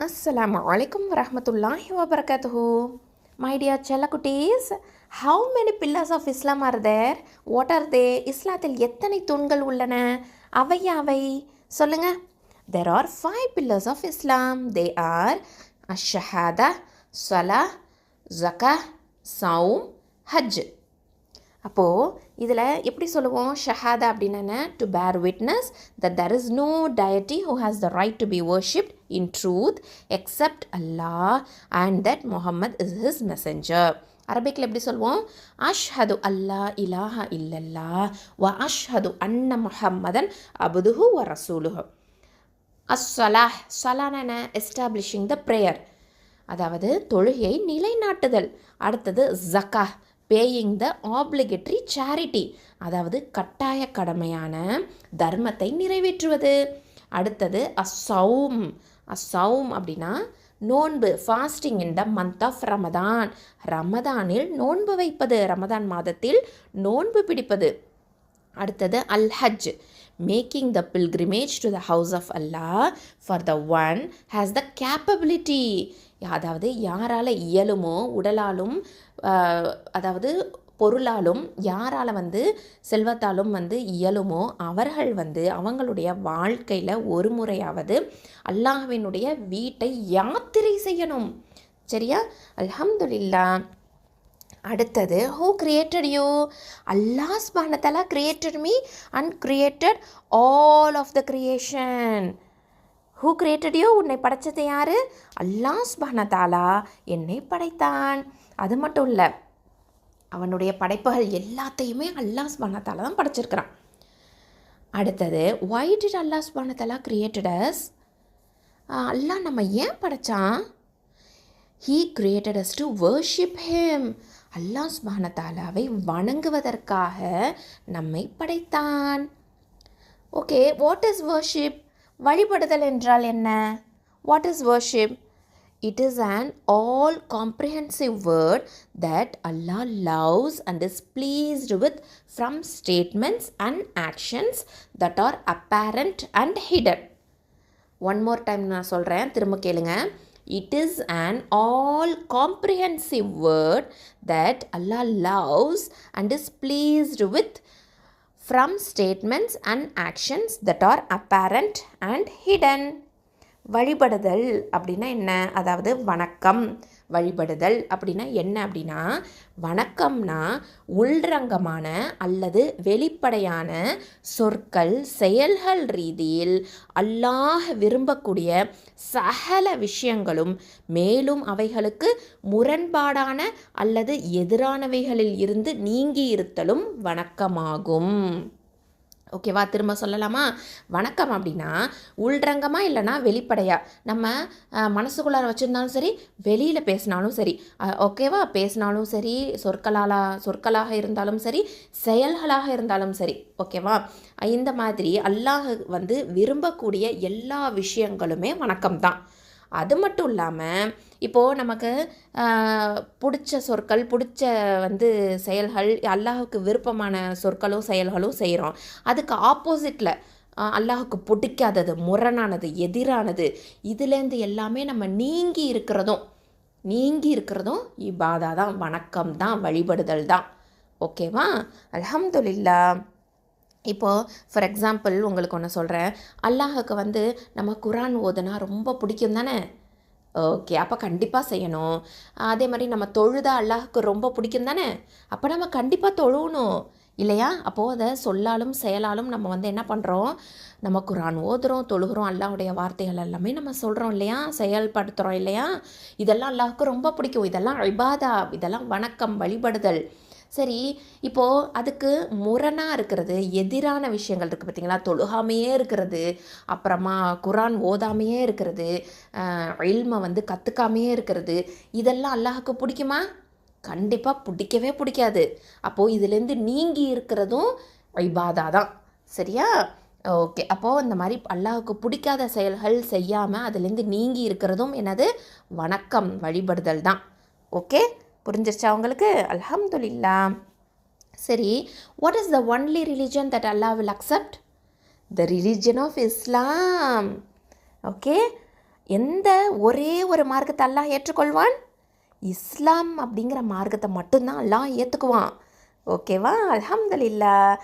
அஸ்லாம் வலைக்கம் வரமத்துல்லாஹி வபர்கத்து my dear செல்லக்குட்டீஸ் how many pillars of Islam are there what are they இஸ்லாத்தில் எத்தனை தூண்கள் உள்ளன அவை அவை சொல்லுங்க there are five pillars of Islam they are அஷஹாதா சலா ஜக்கா சவும் ஹஜ் அப்போது இதில் எப்படி சொல்லுவோம்? ஷஹாதா அப்படின்னு to bear witness that there is no deity who has the right to be worshipped in truth except Allah and that Muhammad is his messenger அரபிக்கில் எப்படி சொல்லுவோம் அஷ்ஹது அல்லா இலாஹா இல்லல்லா வ அஷ்ஹது அன்ன முஹம்மதன் அபுதுஹு வ ரசூலுஹு. அஸ்ஸலாஹ் சலான என்ன? எஸ்டாப்ளிஷிங் த ப்ரேயர் அதாவது தொழுகையை நிலைநாட்டுதல். அடுத்தது ஜக்கா. பேயிங் த ஆப்ளிகேட்டரி சேரிட்டி அதாவது கட்டாய கடமையான தர்மத்தை நிறைவேற்றுவது. அடுத்தது அசௌம். அசௌம் அப்படின்னா நோன்பு fasting in the month of Ramadan ரமதானில் நோன்பு வைப்பது. ரமதான் மாதத்தில் நோன்பு பிடிப்பது. அடுத்தது அல் ஹஜ் making the pilgrimage to the house of Allah for the one has the capability அதாவது யாரால் இயலுமோ உடலாலும் அதாவது பொருளாலும் யாரால் வந்து செல்வத்தாலும் வந்து இயலுமோ அவர்கள் வந்து அவங்களுடைய வாழ்க்கையில் ஒரு முறையாவது அல்லாஹ்வினுடைய வீட்டை யாத்திரை செய்யணும். சரியா? அல்ஹம்துலில்லா அடுத்தது who created you Allah ஸ்பானத்தாலா created me and created all of the creation who created you உன்னை படைச்சது யாரு? அல்லாஹ் ஸ்பானத்தாலா என்னை படைத்தான். அது மட்டும் இல்லை அவனுடைய படைப்புகள் எல்லாத்தையுமே அல்லாஹ் ஸ்பானத்தாலா தான் படைச்சிருக்கிறான். அடுத்தது ஒய் டிட் அல்லாஹ் ஸ்பானத்தாலா கிரியேட்டட் அஸ் அல்லாஹ் நம்ம ஏன் படைச்சான்? He created us to worship him Allah சுபானத்தாலாவை வணங்குவதற்காக நம்மை படைத்தான். ஓகே வாட் இஸ் வர்ஷிப் வழிபடுதல் என்றால் என்ன? What is worship it is an all comprehensive word that Allah loves and is pleased with from statements and actions that are apparent and hidden one more time நான் சொல்கிறேன் திரும்ப கேளுங்கள் it is an all comprehensive word that Allah loves and is pleased with from statements and actions that are apparent and hidden வழிபடுதல் அப்படின்னா என்ன? அதாவது வணக்கம். வழிபடுதல் அப்படின்னா என்ன அப்படின்னா வணக்கம்னா உள்ரங்கமான அல்லது வெளிப்படையான சொற்கள் செயல்கள் ரீதியில் அல்லாஹ் விரும்பக்கூடிய சகல விஷயங்களும் மேலும் அவைகளுக்கு முரண்பாடான அல்லது எதிரானவைகளில் இருந்து நீங்கி இருத்தலும் வணக்கமாகும். ஓகேவா திரும்ப சொல்லலாமா? வணக்கம் அப்படின்னா உள்ரங்கமாக இல்லைன்னா வெளிப்படையாக நம்ம மனசுக்குள்ளார வச்சுருந்தாலும் சரி வெளியில் பேசினாலும் சரி. ஓகேவா பேசினாலும் சரி சொற்களால் சொற்களாக இருந்தாலும் சரி செயல்களாக இருந்தாலும் சரி. ஓகேவா இந்த மாதிரி அல்லாஹ் வந்து விரும்பக்கூடிய எல்லா விஷயங்களுமே வணக்கம் தான் அது மட்டும் இல்லாமல் இப்போது நமக்கு பிடிச்ச சொற்கள் பிடிச்ச வந்து செயல்கள் அல்லாஹுக்கு விருப்பமான சொற்களும் செயல்களும் செய்கிறோம் அதுக்கு ஆப்போசிட்டில் அல்லாஹுக்கு பிடிக்காதது முரணானது எதிரானது இதுலேருந்து எல்லாமே நம்ம நீங்கி இருக்கிறதும் நீங்கி இருக்கிறதும் இபாதா தான் வணக்கம் தான் வழிபடுதல் தான் ஓகேவா? அல்ஹம்துலில்லா இப்போது ஃபார் எக்ஸாம்பிள் உங்களுக்கு ஒன்று சொல்கிறேன் அல்லாஹுக்கு வந்து நம்ம குரான் ஓதுனா ரொம்ப பிடிக்கும் தானே? ஓகே அப்போ கண்டிப்பாக செய்யணும். அதே மாதிரி நம்ம தொழுதா அல்லாஹுக்கு ரொம்ப பிடிக்கும் தானே? அப்போ நம்ம கண்டிப்பாக தொழுகணும் இல்லையா? அப்போது அதை சொல்லாலும் செயலாலும் நம்ம வந்து என்ன பண்ணுறோம் நம்ம குரான் ஓதுகிறோம் தொழுகிறோம் அல்லாவுடைய வார்த்தைகள் எல்லாமே நம்ம சொல்கிறோம் இல்லையா? செயல்படுத்துகிறோம் இல்லையா? இதெல்லாம் அல்லாஹுக்கு ரொம்ப பிடிக்கும். இதெல்லாம் இபாதா இதெல்லாம் வணக்கம் வழிபடுதல். சரி இப்போது அதுக்கு முரணாக இருக்கிறது எதிரான விஷயங்கள் இருக்குது பார்த்தீங்களா தொழுகாமையே இருக்கிறது அப்புறமா குரான் ஓதாமையே இருக்கிறது இல்மை வந்து கற்றுக்காமையே இருக்கிறது இதெல்லாம் அல்லாஹுக்கு பிடிக்குமா? கண்டிப்பாக பிடிக்கவே பிடிக்காது. அப்போது இதுலேருந்து நீங்கி இருக்கிறதும் இபாதா தான் சரியா? ஓகே. அப்போது இந்த மாதிரி அல்லாஹுக்கு பிடிக்காத செயல்கள் செய்யாமல் அதுலேருந்து நீங்கி இருக்கிறதும் என்னது? வணக்கம் வழிபடுதல் தான் ஓகே? புரிஞ்சிருச்சா உங்களுக்கு? அல்ஹம்துலில்லா. சரி what is the only religion that Allah will accept the religion of Islam okay எந்த ஒரே ஒரு மார்க்கத்தை அல்லாஹ் ஏற்றுக்கொள்வான்? இஸ்லாம் அப்படிங்கிற மார்க்கத்தை மட்டும்தான் அல்லாஹ் ஏற்றுக்குவான் ஓகேவா அல்ஹம்துலில்லாஹ்